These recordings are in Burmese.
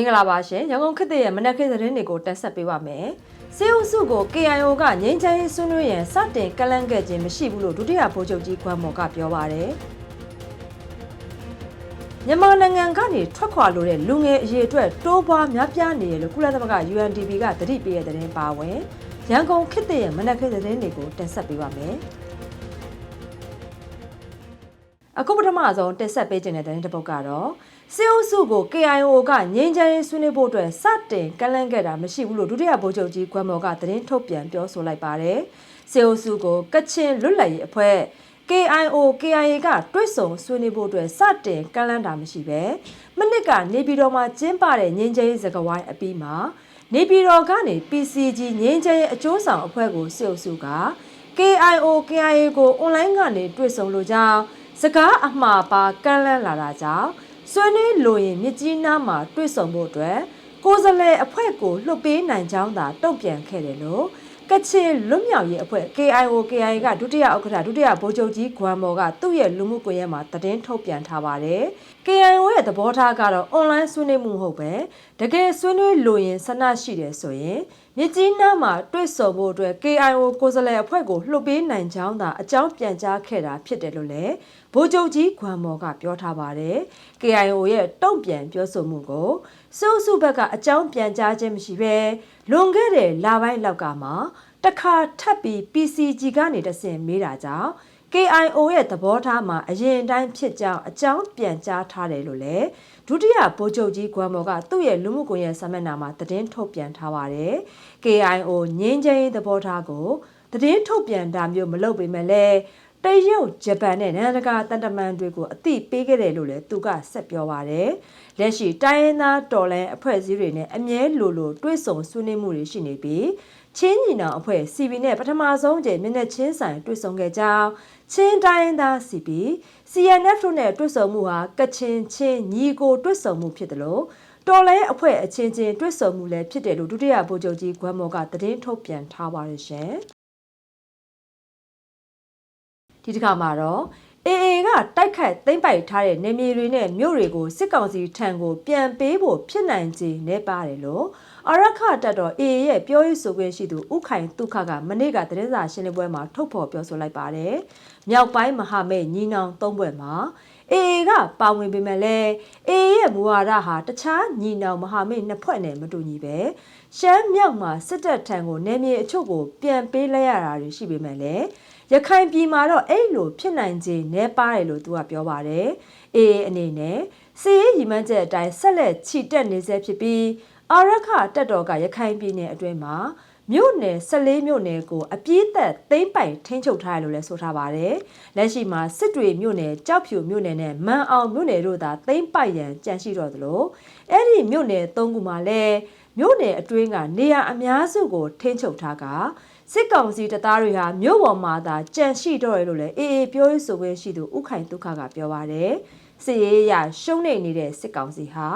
င်္ဂလာပါရှင်ရန်ကုန်ခေတ်သစ်ရဲ့မနက်ခင်းသတင်းတွေကိုတက်ဆက်ပေးပါမယ်စေအုပ်စုကို KIO ကငိမ့်ချမ်းရေးဆွေးနွေးရန်စတင်ကလန့်ခဲ့ခြင်းမရှိဘူးလို့ဒုတိယဗိုလ်ချုပ်ကြီးခွမ်းမော်ကပြောပါတယ်မြန်မာနိုင်ငံကနေထွက်ခွာလို့တဲ့လူငယ်အရေးအတွက်တိုးပွားများပြားနေတယ်လို့ကုလသမဂ္ဂ UNDP ကသတိပေးတဲ့သတင်းပါဝင်ရန်ကုန်ခေတ်သစ်ရဲ့မနက်ခင်းသတင်းတွေကိုတက်ဆက်ပေးပါမယ်အခုပထမဆုံးတက်ဆက်ပေးခြင်းတဲ့သတင်းတစ်ပုဒ်ကတော့ စေအုပ်စုကို KIO ကငြိမ်းချမ်းရေးဆွေးနွေးဖို့အတွက်စတင်ကန့်လန့်ခဲ့တာမရှိဘူးလို့ဒုတိယဗိုလ်ချုပ်ကြီးကွမ်မော်ကသတင်းထုတ်ပြန်ပြောဆိုလိုက်ပါတယ်။စေအုပ်စုကိုကချင်လွတ်လပ်ရေးအဖွဲ့ KIO KIA ကတွဲဆုံဆွေးနွေးဖို့အတွက်စတင်ကန့်လန့်တာမရှိပဲမနစ်ကနေပြည်တော်မှာကျင်းပတဲ့ငြိမ်းချမ်းရေးစကားဝိုင်းအပြီးမှာနေပြည်တော်ကနေ PCG ငြိမ်းချမ်းရေးအကျိုးဆောင်အဖွဲ့ကိုစေအုပ်စုက KIO KIA ကိုအွန်လိုင်းကနေတွေ့ဆုံလို့ကြောင်းစကားအမှားပါကန့်လန့်လာတာကြောင့် ဆွေးနွေးလိုရင်မြစ်ကြီးနားမှာတွေ့ဆုံဖို့အတွက်ကိုယ်စားလှယ်အဖွဲ့ကိုလွှတ်ပေးနိုင်ကြောင်းသာတုံ့ပြန်ခဲ့တယ်လို့ကချင်လွတ်မြောက်ရေးအဖွဲ့ KIO KIA ကဒုတိယဥက္ကဋ္ဌဒုတိယဗိုလ်ချုပ်ကြီးဂွမ်မော်ကသူ့ရဲ့လူမှုကွန်ရက်မှာသတင်းထုတ်ပြန်ထားပါတယ်။ KIO ရဲ့သဘောထားကတော့ online ဆွေးနွေးမှုမဟုတ်ပဲတကယ်ဆွေးနွေးလိုရင်ဆန္ဒရှိတယ်ဆိုရင် မြစ်ကြီးနားမှာတွေ့ဆုံဖို့အတွက် KIO ကိုယ်စားလှယ်အဖွဲ့ကိုလှုပ်ပေးနိုင်ကြောင်းသာအကြောင်းပြန်ကြားခဲ့တာဖြစ်တယ်လို့လည်းဗိုလ်ချုပ်ကြီးခွမ်မော်ကပြောထားပါတယ်။ KIO ရဲ့တုံ့ပြန်ပြောဆိုမှုကိုစိုးစုဘက်ကအကြောင်းပြန်ကြားခြင်းမရှိဘဲလွန်ခဲ့တဲ့လပိုင်းလောက်ကမှတခါထပ်ပြီး PCG ကနေတဆင့်မေးတာကြောင့် KIO ရဲ့သဘောထားမှာအရင်တိုင်းဖြစ်ကြောင်းအကြောင်းပြန်ကြားထားတယ်လို့လည်း ဒုတိယဗိုလ်ချုပ်ကြီးကွမ်မော်ကသူ့ရဲ့လူမှုကွန်ရက်စာမျက်နှာမှာသတင်းထုတ်ပြန်ထားပါတယ်။ KIO ငင်းချင်းသဘောထားကိုသတင်းထုတ်ပြန်တာမျိုးမလုပ်ပေမဲ့လည်းတရုတ်ဂျပန်နဲ့နိုင်ငံတကာတန်တမန်တွေကိုအသိပေးခဲ့တယ်လို့လည်းသူကဆက်ပြောပါတယ်။လက်ရှိတိုင်းရင်းသားတော်လှန်အဖွဲ့အစည်းတွေနဲ့အမြဲလိုလိုတွဲဆုံဆွေးနွေးမှုတွေရှိနေပြီးချင်းညီနောင်အဖွဲ့ CB နဲ့ပထမဆုံးကြိမ်မျက်နှာချင်းဆိုင်တွေ့ဆုံခဲ့ကြောင်း ချင်းတိုင်းသား CB CNF တို့နဲ့တွေ့ဆုံမှုဟာကချင်ချင်းညီကိုတွေ့ဆုံမှုဖြစ်တယ်လို့တော်လဲအဖွဲ့အချင်းချင်းတွေ့ဆုံမှုလည်းဖြစ်တယ်လို့ဒုတိယဗိုလ်ချုပ်ကြီးဂွမ်မော်ကသတင်းထုတ်ပြန်ထားပါတယ်ရှင်ဒီတစ်ခါမှာတော့ AA ကတိုက်ခိုက်သိမ်းပိုက်ထားတဲ့နေမြေတွေနဲ့မြို့တွေကိုစစ်ကောင်စီထံကိုပြန်ပေးဖို့ဖြစ်နိုင်ခြေနေပါတယ်လို့ အရခတက်တော် AA ရဲ့ပြောရေးဆိုခွင့်ရှိသူဥခိုင်တုခကမနေ့ကသတင်းစာရှင်းလင်းပွဲမှာထုတ်ဖော်ပြောဆိုလိုက်ပါတယ်။မြောက်ပိုင်းမဟာမိတ်ညီနောင်သုံးဘွဲ့မှာ AA ကပါဝင်ပေမဲ့လည်း AA ရဲ့မူဝါဒဟာတခြားညီနောင်မဟာမိတ်နှစ်ဖွဲ့နဲ့မတူညီပဲရှမ်းမြောက်မှာစစ်တပ်ထံကိုနေမြေအချို့ကိုပြန်ပေးလိုက်ရတာတွေရှိပေမဲ့လည်းရခိုင်ပြည်မှာတော့အဲ့လိုဖြစ်နိုင်ခြေနည်းပါတယ်လို့သူကပြောပါတယ်။အေးအနေနဲ့စီရေးရီမန်းချက်အတိုင်းဆက်လက်ချီတက်နေဆဲဖြစ်ပြီး အာရခတက်တော်ကရခိုင်ပြည်နယ်အတွင်းမှာမြို့နယ်14မြို့နယ်ကိုအပြည့်သက်သိမ်းပိုင်ထိန်းချုပ်ထားရလို့လည်းဆိုထားပါတယ်။လက်ရှိမှာစစ်တွေမြို့နယ်ကြောက်ဖြူမြို့နယ်နဲ့မန်အောင်မြို့နယ်တို့သာသိမ်းပိုက်ရန်ကြံရှိတော့သလိုအဲ့ဒီမြို့နယ်၃ခုမှာလည်းမြို့နယ်အတွင်းကနေရာအများစုကိုထိန်းချုပ်ထားကစစ်ကောင်စီတပ်သားတွေဟာမြို့ပေါ်မှာသာကြံရှိတော့ရလို့လည်းအေးအေးပြောရေးဆိုခွင့်ရှိသူဥခိုင်ဒုက္ခကပြောပါတယ်စစ်ရေးရရှုံးနေနေတဲ့စစ်ကောင်စီဟာ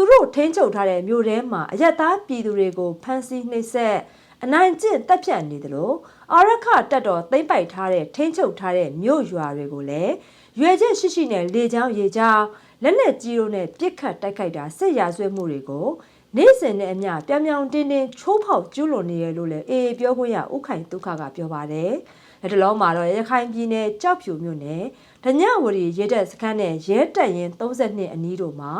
သူတို့ထိန်းချုပ်ထားတဲ့မြို့ထဲမှာအရက်သားပြည်သူတွေကိုဖမ်းဆီးနှိပ်စက်အနိုင်ကျင့်တပ်ဖြတ်နေတယ်လို့အာရခတက်တော်သိမ့်ပိုက်ထားတဲ့ထိန်းချုပ်ထားတဲ့မြို့ရွာတွေကိုလည်းရွေချက်ရှိရှိနဲ့လေချောင်းရေချောင်းလက်လက်ကြီးတို့နဲ့ပြစ်ခတ်တိုက်ခိုက်တာစစ်ရာဇဝတ်မှုတွေကိုနေ့စဉ်နဲ့အမျှပြောင်ပြောင်တင်းတင်းချိုးဖောက်ကျူးလွန်နေရလို့လည်းအေးပြောခွင့်ရဥခိုင်ဒုက္ခကပြောပါတယ်။လက်တလုံးမှာတော့ရခိုင်ပြည်နယ်ကြောက်ဖြူမြို့နယ်ဒညဝရီရဲတပ်စခန်းနဲ့ရဲတပ်ရင်32အနီးတို့မှာ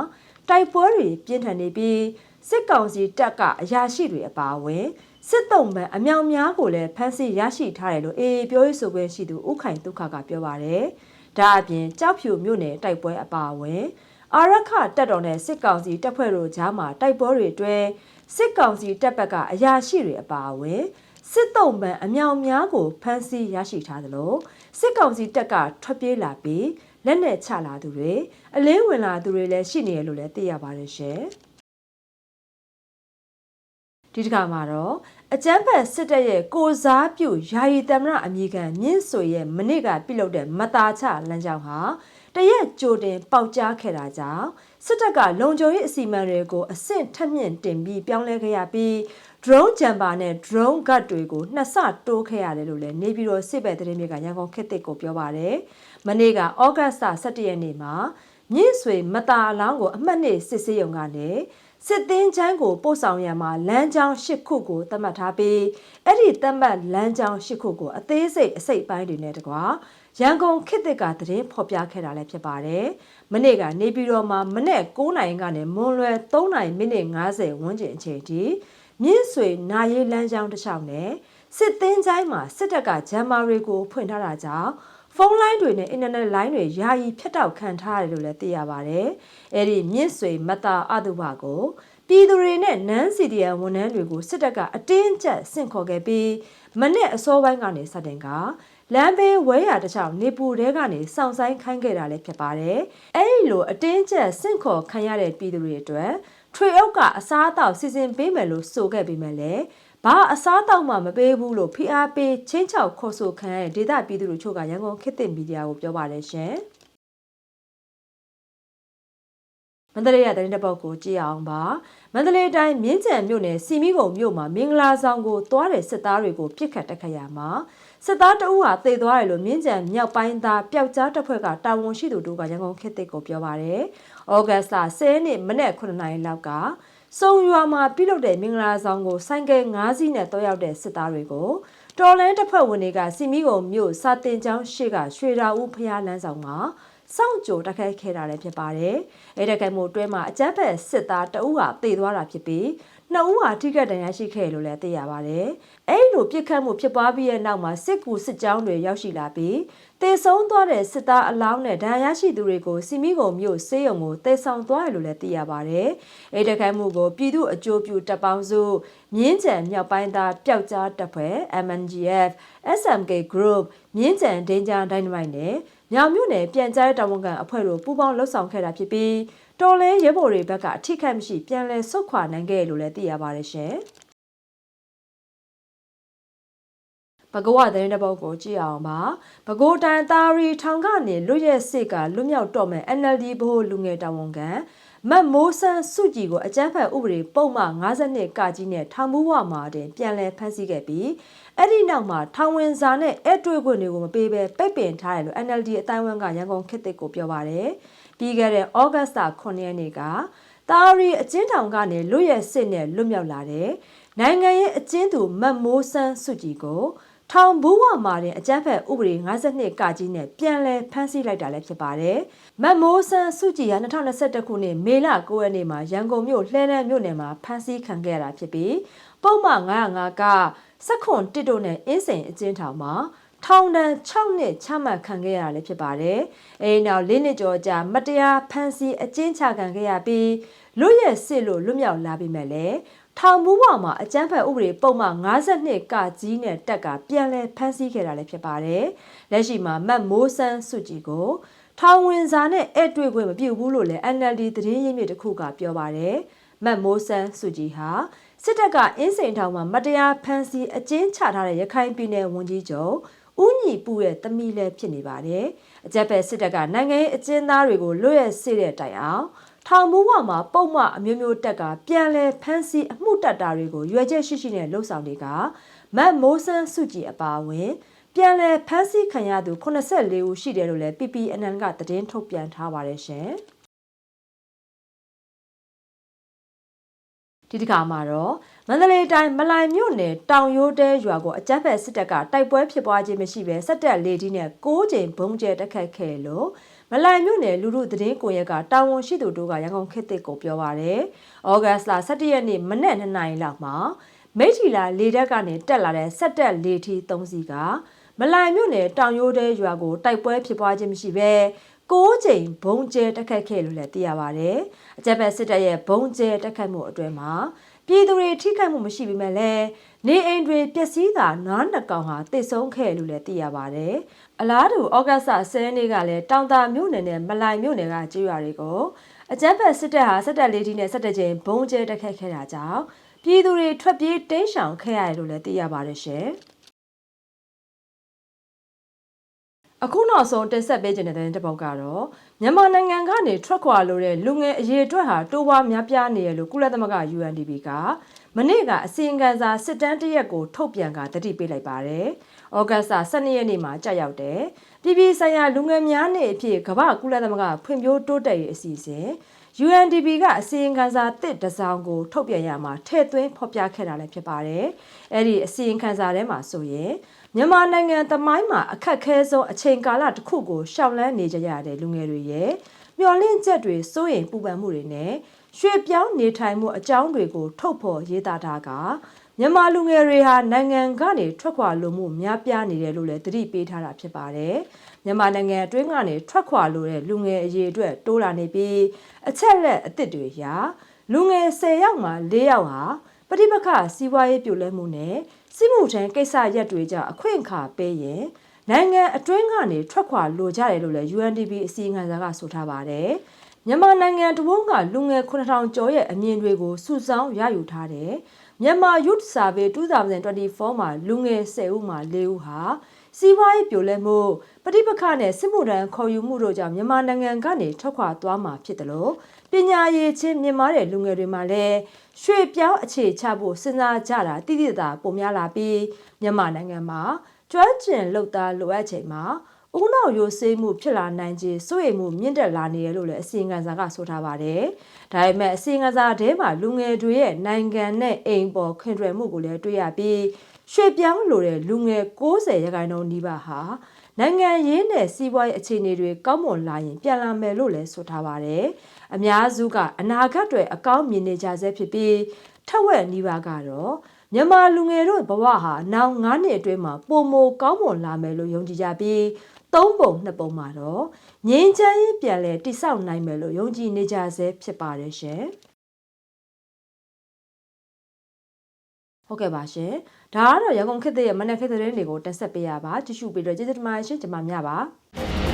တိုက်ပွဲတွေပြင်းထန်နေပြီးစစ်ကောင်စီတပ်ကအရာရှိတွေအပါအဝင်စစ်တုံးပန်အမြောင်များကိုလည်းဖမ်းဆီးရရှိထားတယ်လို့အေးပြောရေးဆိုခွင့်ရှိသူဥခိုင်ဒုက္ခကပြောပါတယ်။ဒါအပြင်ကြောက်ဖြူမြို့နယ်တိုက်ပွဲအပါအဝင်အာရခတက်တော်နဲ့စစ်ကောင်စီတပ်ဖွဲ့တို့ကြားမှာတိုက်ပွဲတွေအတွင်းစစ်ကောင်စီတပ်ဘက်ကအရာရှိတွေအပါအဝင်စစ်တုံးပန်အမြောင်များကိုဖမ်းဆီးရရှိထားသလိုစစ်ကောင်စီတပ်ကထွက်ပြေးလာပြီး လက်နက်ချလာသူတွေအလင်းဝင်လာသူတွေလည်းရှိနေရလို့လည်းသိရပါတယ်ရှင်ဒီတစ်ခါမှာတော့အကျန်းဖက်စစ်တပ်ရဲ့ကိုစားပြုယာယီတမရအမိခံမြင့်ဆိုရဲ့မနစ်ကပြုလုပ်တဲ့မတာချလမ်းကြောင်းဟာတရက်ကြိုတင်ပေါက်ကြားခဲ့တာကြောင့်စစ်တပ်ကလုံခြုံရေးအစီအမံတွေကိုအဆင့်ထက်မြင့်တင်ပြီးပြောင်းလဲခဲ့ရပြီး drone jumper နဲ့ drone guard တွေကိုနှစ်ဆတိုးခဲ့ရတယ်လို့လည်းနေပြည်တော်စစ်ဘက်သတင်းတွေကရန်ကုန်ခေတ်သစ်ကိုပြောပါတယ်။မနေ့ကဩဂတ်စ်17ရက်နေ့မှာမြင့်ဆွေမတာအလောင်းကိုအမှတ်နှစ်စစ်ဆေးရုံကနေစစ်သင်းချမ်းကိုပို့ဆောင်ရမှာလမ်းကြောင်း၈ခုကိုသတ်မှတ်ထားပြီးအဲ့ဒီသတ်မှတ်လမ်းကြောင်း၈ခုကိုအသေးစိတ်အစိတ်ပိုင်းတွေနဲ့တကွာရန်ကုန်ခေတ်သစ်ကသတင်းဖော်ပြခဲ့တာလည်းဖြစ်ပါတယ်။မနေ့ကနေပြည်တော်မှာမနေ့9နိုင်ကနေမွန်လွယ်3နိုင်မိနစ်50ဝန်းကျင်အချိန်ထိ မြင့်ဆွေနာရေးလမ်းကြောင်းတစ်လျှောက်နဲ့စစ်သင်းချိုင်းမှာစစ်တပ်ကဂျမ်မာတွေကိုဖွင့်ထားတာကြောင့်ဖုန်းလိုင်းတွေနဲ့အင်တာနက်လိုင်းတွေယာယီဖြတ်တောက်ခံထားရတယ်လို့လည်းသိရပါတယ်။အဲ့ဒီမြင့်ဆွေမတာအတုဘကိုပြည်သူတွေနဲ့နန်းစီဒီယန်ဝန်ထမ်းတွေကိုစစ်တပ်ကအတင်းကျပ်ဆင့်ခေါ်ခဲ့ပြီးမနေ့အစောပိုင်းကနေစတင်ကလမ်းဘေးဝဲရတခြားနေပူတဲကနေစောင့်ဆိုင်ခိုင်းခဲ့တာလည်းဖြစ်ပါတယ်။အဲဒီလိုအတင်းကျပ်ဆင့်ခေါ်ခံရတဲ့ပြည်သူတွေအတွက် ထွေအုပ်ကအစားအသောက်စီစဉ်ပေးမယ်လို့ဆိုခဲ့ပေမဲ့လည်းဘာအစားတောက်မှမပေးဘူးလို့ဖိအားပေးချင်းချောက်ခေါ်ဆိုခံရတဲ့ဒေသပြည်သူတို့ချို့ကရန်ကုန်ခေတ်သစ်မီဒီယာကိုပြောပါတယ်ရှင်။မန္တလေးရတဲ့တဲ့ပုတ်ကိုကြည့်အောင်ပါမန္တလေးတိုင်းမြင်းကြံမြို့နယ်စီမီကုံမြို့မှာမင်္ဂလာဆောင်ကိုတွားတဲ့စစ်သားတွေကိုပြစ်ခတ်တက်ခတ်ရမှာစစ်သားတအုပ်ဟာသေသွားတယ်လို့မြင်းကြံမြောက်ပိုင်းသားပျောက်ကြားတပ်ဖွဲ့ကတာဝန်ရှိသူတို့ကရန်ကုန်ခေတ်သစ်ကိုပြောပါတယ်။ ဩဂတ်စ်လ10ရက်နေ့မနေ့9နာရီလောက်ကစုံရွာမှာပြုလုပ်တဲ့မင်္ဂလာဆောင်ကိုဆိုင်ကယ်၅စီးနဲ့တွားရောက်တဲ့စစ်သားတွေကိုတော်လန်တပ်ဖွဲ့ဝင်တွေကစီမီကုံမြို့စာတင်ကျောင်းရှေ့ကရွှေရာဦးဖျားလန်းဆောင်မှာစောင့်ကြိုတက်ခိုက်ခဲ့တာလည်းဖြစ်ပါတယ်။အဲတက်ခိုက်မှုအတွဲမှာအကြမ်းဖက်စစ်သားတအုပ်ဟာတေသွားတာဖြစ်ပြီးနှစ်ဦးဟာထိခိုက်ဒဏ်ရာရှိခဲ့လို့လည်းသိရပါတယ်။အဲဒီလိုပြစ်ခတ်မှုဖြစ်ပွားပြီးတဲ့နောက်မှာစစ်ကူစစ်ကြောင်းတွေရောက်ရှိလာပြီး တေဆုံးသွားတဲ့စစ်သားအလောင်းနဲ့ဒဏ်ရာရှိသူတွေကိုစီမီကုံမြို့စေးရုံကိုတေဆောင်သွားတယ်လို့လည်းသိရပါတယ်။အဲဒီတက်ခိုက်မှုကိုပြည်သူအကျိုးပြုတပ်ပေါင်းစုမြင်းကြံမြောက်ပိုင်းသားပျောက်ကြားတပ်ဖွဲ့ MNGF SMK Group မြင်းကြံ Danger Dynamite နဲ့မြောင်မြို့နယ်ပြန်ကြားတာဝန်ခံအဖွဲ့တို့ပူးပေါင်းလှုပ်ဆောင်ခဲ့တာဖြစ်ပြီးတော်လဲရဲဘော်တွေဘက်ကအထိခိုက်မရှိပြန်လည်ဆုတ်ခွာနိုင်ခဲ့လို့လည်းသိရပါတယ်ရှင်။ ဘဂဝသတင်းတစ်ပုဒ်ကိုကြည့်အောင်ပါဘကိုတန်သားရီထောင်ကနေလွတ်ရက်စစ်ကလွတ်မြောက်တော့မဲ့ NLD ဘိုးလူငယ်တာဝန်ခံမတ်မိုးဆန်းစုကြည်ကိုအကြမ်းဖက်ဥပဒေပုံမှန်52ကကြီးနဲ့ထောင်မှုဝမှာတင်ပြန်လည်ဖမ်းဆီးခဲ့ပြီးအဲ့ဒီနောက်မှာထောင်ဝင်စာနဲ့အဲ့တွေ့ခွင့်တွေကိုမပေးဘဲပိတ်ပင်ထားတယ်လို့ NLD အတိုင်းဝန်းကရန်ကုန်ခေတ်သစ်ကိုပြောပါတယ်ပြီးခဲ့တဲ့ဩဂတ်စ်လ9ရက်နေ့ကတာရီအကျဉ်းထောင်ကနေလွတ်ရက်စစ်နဲ့လွတ်မြောက်လာတဲ့နိုင်ငံရဲ့အကျဉ်းသူမတ်မိုးဆန်းစုကြည်ကို ထောင်ဘူးဝမှာတင်အကြမ်းဖက်ဥပဒေ52ကကြီးနဲ့ပြန်လည်ဖမ်းဆီးလိုက်တာလည်းဖြစ်ပါတယ်။မတ်မိုးဆန်းစုကြည်က2021ခုနှစ်မေလ9ရက်နေ့မှာရန်ကုန်မြို့လှဲလန်းမြို့နယ်မှာဖမ်းဆီးခံခဲ့ရတာဖြစ်ပြီးပုံမှန်905ကစက်ခွန်တစ်တို့နဲ့အင်းစိန်အကျဉ်းထောင်မှာထောင်ဒဏ်6နှစ်ချမှတ်ခံခဲ့ရတာလည်းဖြစ်ပါတယ်။အဲဒီနောက်၄နှစ်ကျော်ကြာမတရားဖမ်းဆီးအကျဉ်းချခံခဲ့ရပြီးလွတ်ရက်စစ်လို့လွတ်မြောက်လာပြီမဲ့လည်း ထောင်မူးဝမှာအကြမ်းဖက်ဥပဒေပုံမှန်52ကကြီးနဲ့တက်ကပြန်လည်ဖမ်းဆီးခဲ့တာလည်းဖြစ်ပါတယ်။လက်ရှိမှာမတ်မိုးဆန်းစုကြည်ကိုထောင်ဝင်စာနဲ့အဲ့တွေ့ခွင့်မပြုဘူးလို့လည်း NLD သတင်းရင်းမြစ်တစ်ခုကပြောပါတယ်။မတ်မိုးဆန်းစုကြည်ဟာစစ်တပ်ကအင်းစိန်ထောင်မှာမတရားဖမ်းဆီးအကျဉ်းချထားတဲ့ရခိုင်ပြည်နယ်ဝန်ကြီးချုပ်ဦးညီပူရဲ့တမီလည်းဖြစ်နေပါတယ်။အကြက်ဖက်စစ်တပ်ကနိုင်ငံရေးအကျဉ်းသားတွေကိုလွတ်ရစေတဲ့တိုင်အောင် ထောင်မူဝမှာပုံမှအမျိုးမျိုးတက်ကပြန်လဲဖမ်းဆီးအမှုတက်တာတွေကိုရွယ်ချက်ရှိရှိနဲ့လှုပ်ဆောင်တွေကမတ်မိုးဆန်းစုကြည်အပါအဝင်ပြန်လဲဖမ်းဆီးခံရသူ84ဦးရှိတယ်လို့လည်း PPNN ကသတင်းထုတ်ပြန်ထားပါတယ်ရှင်။ဒီတစ်ခါမှာတော့မန္တလေးတိုင်းမလိုင်မြို့နယ်တောင်ရိုးတဲရွာကိုအကြမ်းဖက်စစ်တပ်ကတိုက်ပွဲဖြစ်ပွားခြင်းမရှိဘဲစက်တက်လေဒီနဲ့6ကြိမ်ဘုံကျဲတက်ခတ်ခဲ့လို့ မလိုင်မြို့နယ်လူလူသတင်းကွန်ရက်ကတာဝန်ရှိသူတို့ကရန်ကုန်ခေတ်သစ်ကိုပြောပါရယ်။ဩဂတ်စ်လ17ရက်နေ့မနက်2နာရီလောက်မှာမိထီလာလေတက်ကနေတက်လာတဲ့ဆက်တက်လေထီ3စီးကမလိုင်မြို့နယ်တောင်ရိုးတဲရွာကိုတိုက်ပွဲဖြစ်ပွားခြင်းမရှိဘဲ6ကြိမ်ဘုံကျဲတက်ခတ်ခဲ့လို့လည်းသိရပါဗျ။အကြက်ဘက်စစ်တပ်ရဲ့ဘုံကျဲတက်ခတ်မှုအတွင်းမှာပြည်သူတွေထိခိုက်မှုမရှိပေမဲ့လည်း နေအိမ်တွေပျက်စီးတာနားနှကောင်ဟာတိတ်ဆုံးခဲ့လို့လည်းသိရပါတယ်။အလားတူဩဂတ်စ်ဆယ်နေ့ကလည်းတောင်တာမြို့နယ်နဲ့မလိုင်မြို့နယ်ကကျေးရွာတွေကိုအကြမ်းဖက်စစ်တပ်ဟာစစ်တပ်လေးတီနဲ့စစ်တပ်ချင်းဘုံကျဲတက်ခတ်ခဲ့တာကြောင့်ပြည်သူတွေထွက်ပြေးတိမ်းရှောင်ခဲ့ရတယ်လို့လည်းသိရပါတယ်ရှင်။အခုနောက်ဆုံးတင်ဆက်ပေးခြင်းတဲ့တဲ့ပုတ်ကတော့ မြန်မာနိုင်ငံကနေထွက်ခွာလို့တဲ့လူငယ်အရေးအတွက်ဟာတိုးပွားများပြားနေရလို့ကုလသမဂ္ဂ UNDP ကမနေ့ကအစီရင်ခံစာစစ်တမ်းတရက်ကိုထုတ်ပြန်ကတတိပေးလိုက်ပါတယ်။ဩဂတ်စ်12ရက်နေ့မှာကြာရောက်တဲ့ပြည်ပဆိုင်ရာလူငယ်များနေ့အဖြစ်ကမ္ဘာကုလသမဂ္ဂဖွံ့ဖြိုးတိုးတက်ရေးအစီအစဉ် UNDP ကအစီရင်ခံစာတစ်တစ်စောင်းကိုထုတ်ပြန်ရမှာထည့်သွင်းဖော်ပြခဲ့တာလည်းဖြစ်ပါတယ်။အဲ့ဒီအစီရင်ခံစာထဲမှာဆိုရင် မြန်မာနိုင်ငံသမိုင်းမှာအခက်ခဲဆုံးအချိန်ကာလတစ်ခုကိုရှောင်လန်းနေကြရတဲ့လူငယ်တွေရဲ့မျော်လင့်ချက်တွေစိုးရိမ်ပူပန်မှုတွေနဲ့ရွှေ့ပြောင်းနေထိုင်မှုအကြောင်းတွေကိုထုတ်ဖော်ရေးသားထားကမြန်မာလူငယ်တွေဟာနိုင်ငံကနေထွက်ခွာလို့မှုများပြားနေတယ်လို့လည်းသတိပေးထားတာဖြစ်ပါတယ်။မြန်မာနိုင်ငံအတွင်းကနေထွက်ခွာလို့တဲ့လူငယ်အရေးအတွက်တိုးလာနေပြီးအချက်လက်အသစ်တွေရာလူငယ်10ယောက်မှာ4ယောက်ဟာပဋိပက္ခစီးပွားရေးပြိုလဲမှုနဲ့ စစ်မှုထမ်းကိစ္စရက်တွေကြောင့်အခွင့်အခါပေးရင်နိုင်ငံအတွင်းကနေထွက်ခွာလိုကြတယ်လို့လည်း UNDP အစီအငံစာကဆိုထားပါတယ်။မြန်မာနိုင်ငံတဝန်းကလူငယ်9000ကျော်ရဲ့အမြင်တွေကိုစုဆောင်းရယူထားတယ်။မြန်မာ Youth Survey 2024မှာလူငယ်10ဦးမှာ4ဦးဟာစီးပွားရေးပြိုလဲမှု ပဋိပက္ခနဲ့စစ်မှုထမ်းခေါ်ယူမှုတို့ကြောင့်မြန်မာနိုင်ငံကနေထွက်ခွာသွားမှာဖြစ်တယ်လို့ပညာရေးချင်းမြင့်မားတဲ့လူငယ်တွေမှာလည်းရွှေပြောင်းအခြေချဖို့စဉ်းစားကြတာတိတိကျပုံများလာပြီးမြန်မာနိုင်ငံမှာကျွမ်းကျင်လုပ်သားလိုအပ်ချိန်မှာဦးနှောက်ရိုးစေးမှုဖြစ်လာနိုင်ခြင်းစိုးရိမ်မှုမြင့်တက်လာနေရလို့လည်းအစီအငံစာကဆိုထားပါတယ်။ဒါပေမဲ့အစီအငံစာထဲမှာလူငယ်တွေရဲ့နိုင်ငံနဲ့အိမ်ပေါ်ခွင်တွယ်မှုကိုလည်းတွေ့ရပြီးရွှေပြောင်းလိုတဲ့လူငယ်60ရာခိုင်နှုန်းနီးပါးဟာ နိုင်ငံရေးနဲ့စီးပွားရေးအခြေအနေတွေကောင်းမွန်လာရင်ပြန်လာမယ်လို့လည်းဆိုထားပါတယ်။အများစုကအနာဂတ်တွေအကောင်းမြင်နေကြဆဲဖြစ်ပြီးထက်ဝက်နီးပါးကတော့မြန်မာလူငယ်တို့ဘဝဟာနောက်9နှစ်အတွင်းမှာပုံမကောင်းမွန်လာမယ်လို့ယုံကြည်ကြပြီးသုံးပုံနှစ်ပုံမှာတော့ငြိမ်းချမ်းရေးပြန်လဲတိဆောက်နိုင်မယ်လို့ယုံကြည်နေကြဆဲဖြစ်ပါတယ်ရှင်။ ဟုတ်ကဲ့ပါရှင်။ဒါကတော့ရန်ကုန်ခေတ်သစ်ရဲ့မနက်ခေတ်သတင်းတွေကိုတင်ဆက်ပေးရပါ။ကြည့်ရှုပေးလို့ကျေးဇူးတင်ပါတယ်ရှင်။ကျွန်မမြပါ။